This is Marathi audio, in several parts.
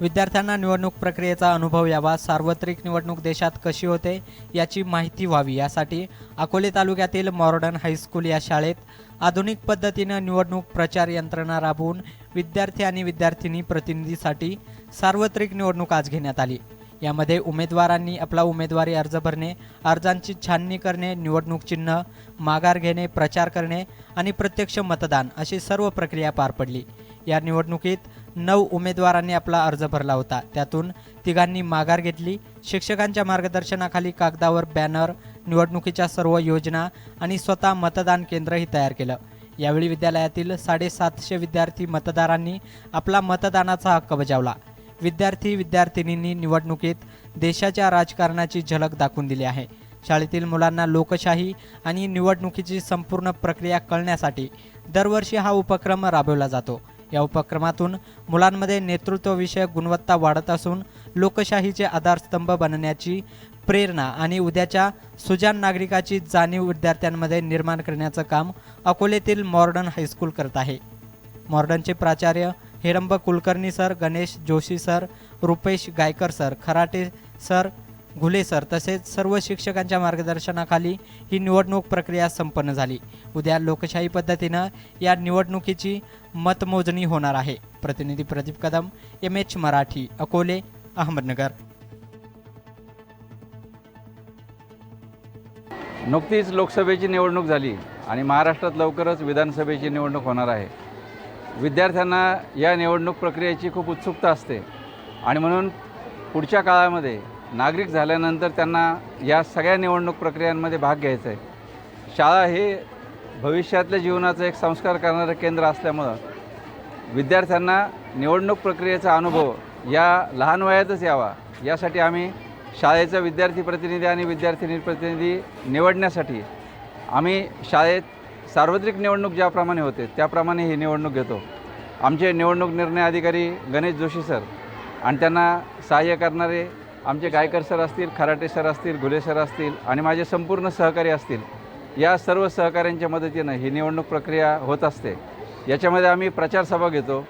विद्यार्थ्यांना निवडणूक प्रक्रियेचा अनुभव यावा. सार्वत्रिक निवडणूक देशात कशी होते याची माहिती व्हावी. यासाठी अकोले तालुक्यातील मॉर्डन हायस्कूल या शाळेत आधुनिक पद्धतीनं निवडणूक प्रचार यंत्रणा राबवून विद्यार्थी आणि विद्यार्थिनी प्रतिनिधीसाठी सार्वत्रिक निवडणूक आज घेण्यात आली. यामध्ये उमेदवारांनी आपला उमेदवारी अर्ज भरणे अर्जांची छाननी करणे निवडणूक चिन्ह माघार घेणे प्रचार करणे आणि प्रत्यक्ष मतदान अशी सर्व प्रक्रिया पार पडली. या निवडणुकीत नऊ उमेदवारांनी आपला अर्ज भरला होता. त्यातून तिघांनी माघार घेतली. शिक्षकांच्या मार्गदर्शनाखाली कागदावर बॅनर निवडणुकीच्या सर्व योजना आणि स्वतः मतदान केंद्रही तयार केलं. यावेळी विद्यालयातील साडेसातशे विद्यार्थी मतदारांनी आपला मतदानाचा हक्क बजावला. विद्यार्थी विद्यार्थिनींनी निवडणुकीत देशाच्या राजकारणाची झलक दाखवून दिली आहे. शाळेतील मुलांना लोकशाही आणि निवडणुकीची संपूर्ण प्रक्रिया कळण्यासाठी दरवर्षी हा उपक्रम राबवला जातो. या उपक्रमातून मुलांमध्ये नेतृत्वविषयक गुणवत्ता वाढत असून लोकशाहीचे आधारस्तंभ बनण्याची प्रेरणा आणि उद्याच्या सुजान नागरिकाची जाणीव विद्यार्थ्यांमध्ये निर्माण करण्याचं काम अकोलेतील मॉर्डन हायस्कूल करत आहे. मॉर्डनचे प्राचार्य Heramb Kulkarni sir Ganesh Joshi sir Rupesh Gaikar sir Kharate sir Ghule sir तसेच सर्व शिक्षकांच्या मार्गदर्शनाखाली ही निवडणूक प्रक्रिया संपन्न झाली. उद्या लोकशाही पद्धतीनं या निवडणुकीची मतमोजणी होणार आहे. प्रतिनिधी प्रदीप कदम एम एच मराठी अकोले अहमदनगर. नुकतीच लोकसभेची निवडणूक झाली आणि महाराष्ट्रात लवकरच विधानसभेची निवडणूक होणार आहे. विद्यार्थ्यांना या निवडणूक प्रक्रियेची खूप उत्सुकता असते आणि म्हणून पुढच्या काळामध्ये नागरिक झाल्यानंतर त्यांना या सगळ्या निवडणूक प्रक्रियांमध्ये भाग घ्यायचा आहे. शाळा हे भविष्यातल्या जीवनाचं एक संस्कार करणारं केंद्र असल्यामुळं विद्यार्थ्यांना निवडणूक प्रक्रियेचा अनुभव या लहान वयातच यावा. यासाठी आम्ही शाळेचा विद्यार्थी प्रतिनिधी आणि विद्यार्थिनी प्रतिनिधी निवडण्यासाठी आम्ही शाळेत सार्वत्रिक निवडणूक ज्याप्रमाणे होते त्याप्रमाणे ही निवडणूक घेतो. आमचे निवडणूक निर्णय अधिकारी गणेश जोशी सर आणि त्यांना सहाय्य करणारे आमचे गायकर सर असतील खराटे सर असतील घुले सर असतील आणि माझे संपूर्ण सहकारी असतील या सर्व सहकाऱ्यांच्या मदतीनं ही निवडणूक प्रक्रिया होत असते. याच्यामध्ये आम्ही प्रचारसभा घेतो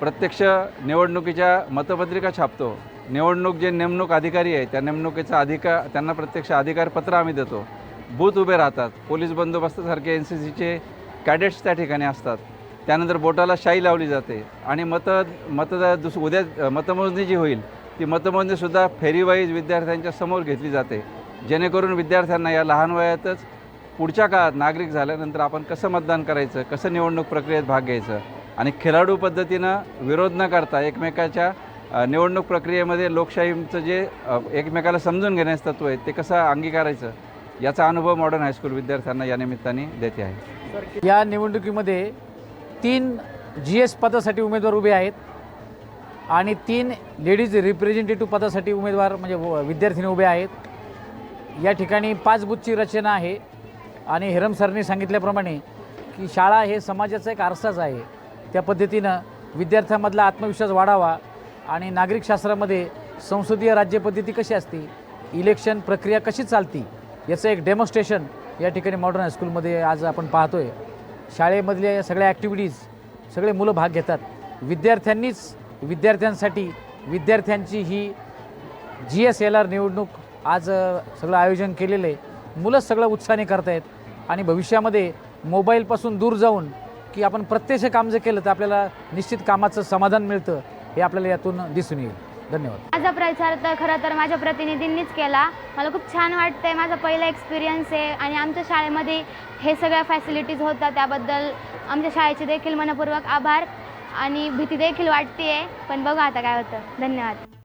प्रत्यक्ष निवडणुकीच्या मतपत्रिका छापतो निवडणूक जे नेमणूक अधिकारी आहे त्या नेमणुकीचा अधिकार त्यांना प्रत्यक्ष अधिकारपत्र आम्ही देतो. बूथ उभे राहतात पोलीस बंदोबस्तासारखे एन सी सीचे कॅडेट्स त्या ठिकाणी असतात. त्यानंतर बोटाला शाई लावली जाते आणि मत मतदार दुस उद्या मतमोजणी जी होईल. ती मतमोजणीसुद्धा फेरीवाईज विद्यार्थ्यांच्या समोर घेतली जाते. जेणेकरून विद्यार्थ्यांना या लहान वयातच पुढच्या काळात नागरिक झाल्यानंतर आपण कसं मतदान करायचं कसं निवडणूक प्रक्रियेत भाग घ्यायचं आणि खेळाडू पद्धतीनं विरोध न करता एकमेकाच्या निवडणूक प्रक्रियेमध्ये लोकशाहीचं जे एकमेकाला समजून घेण्याचं तत्व आहे ते कसं अंगीकारायचं याचा अनुभव मॉडर्न हायस्कूल विद्यार्थ्यांना या निमित्ताने देते आहे. या निवडणुकीमध्ये तीन जी एस पदासाठी उमेदवार उभे आहेत. आणि तीन लेडीज रिप्रेझेंटेटिव्ह पदासाठी उमेदवार म्हणजे व- विद्यार्थिनी उभे आहेत. या ठिकाणी पाच बुथची रचना आहे. आणि हेरम सरने सांगितल्याप्रमाणे की शाळा हे समाजाचा एक आरसाच आहे. त्या पद्धतीनं विद्यार्थ्यांमधला आत्मविश्वास वाढावा आणि नागरिक शास्त्रामध्ये संसदीय राज्यपद्धती कशी असते इलेक्शन प्रक्रिया कशी चालती याचं एक डेमॉन्स्ट्रेशन या ठिकाणी मॉडर्न हायस्कूलमध्ये आज आपण पाहतोय. शाळेमधल्या सगळ्या ॲक्टिव्हिटीज सगळे मुलं भाग घेतात. विद्यार्थ्यांनीच विद्यार्थ्यांसाठी विद्यार्थ्यांची ही जी एस एल आर निवडणूक आज सगळं आयोजन केलेलं आहे. मुलं सगळं उत्साहाने करतायत आणि भविष्यामध्ये मोबाईलपासून दूर जाऊन की आपण प्रत्यक्ष काम जर केलं तर आपल्याला निश्चित कामाचं समाधान मिळतं हे आपल्याला यातून दिसून येईल. धन्यवाद. माझा प्रचार तर खरं तर माझ्या प्रतिनिधींनीच केला. मला खूप छान वाटतंय. माझा पहिला एक्सपिरियन्स आहे आणि आमच्या शाळेमध्ये हे सगळ्या फॅसिलिटीज होतात त्याबद्दल आमच्या शाळेचे देखील मनपूर्वक आभार. आणि भीती देखील वाटते पण बघू आता काय होतं. धन्यवाद.